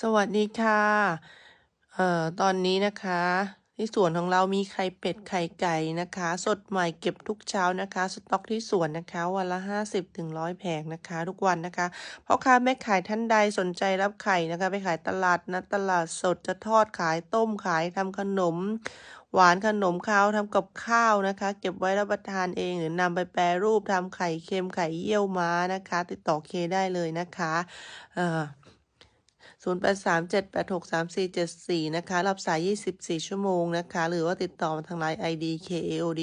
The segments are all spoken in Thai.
สวัสดีค่ะ เอ่อ ตอนนี้นะคะ ที่สวนของเรามีไข่เป็ดไข่ไก่นะคะ สดใหม่เก็บทุกเช้านะคะ สต็อกที่สวนนะคะ วันละ50ถึง100แผงนะคะ ทุกวันนะคะพ่อค้าแม่ขายท่านใดสนใจรับไข่นะคะ ไปขายตลาดนะตลาดสดจะทอดขายต้มขายทำขนม หวานขนมข้าวทำกับข้าวนะคะ เก็บไว้รับประทานเองหรือนำไปแปรรูปทำไข่เค็มไข่เยี่ยวม้านะคะ ติดต่อเคได้เลยนะคะ เอ่อ 0 8 3 7 8 6 3 4 7 4 นะคะ รับสาย 24 ชั่วโมงนะคะ หรือว่าติดต่อมาทางไลน์ ID KAOD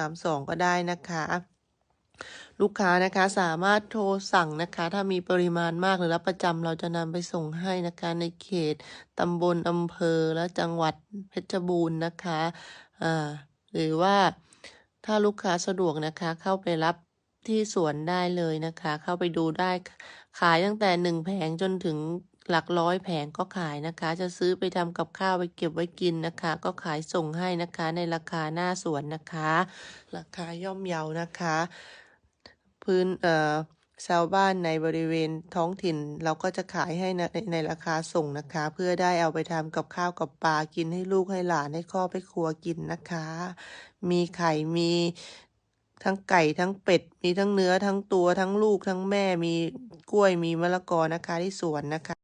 032 ก็ได้นะคะ ลูกค้านะคะสามารถโทรสั่งนะคะ ถ้ามีปริมาณมากหรือรับประจำเราจะนำไปส่งให้นะคะในเขตตำบลอำเภอและจังหวัดเพชรบูรณ์นะคะอ่าหรือว่าถ้าลูกค้าสะดวกนะคะเข้าไปรับที่สวนได้เลยนะคะ เข้าไปดูได้ขายตั้งแต่หนึ่งแผงจนถึง หลักร้อยแผงก็ขายนะคะ จะซื้อไปทำกับข้าวไปเก็บไว้กินนะคะ ก็ขายส่งให้นะคะในราคาหน้าสวนนะคะ ราคาย่อมเยานะคะ พื้นเอ่อชาวบ้านในบริเวณท้องถิ่นเราก็จะขายให้ในในราคาส่งนะคะ เพื่อได้เอาไปทำกับข้าวกับปลากินให้ลูกให้หลานให้ครอบให้ครัวกินนะคะ มีไข่มีทั้งไก่ทั้งเป็ด มีทั้งเนื้อทั้งตัวทั้งลูกทั้งแม่มีกล้วยมีมะละกอนะคะที่สวนนะคะ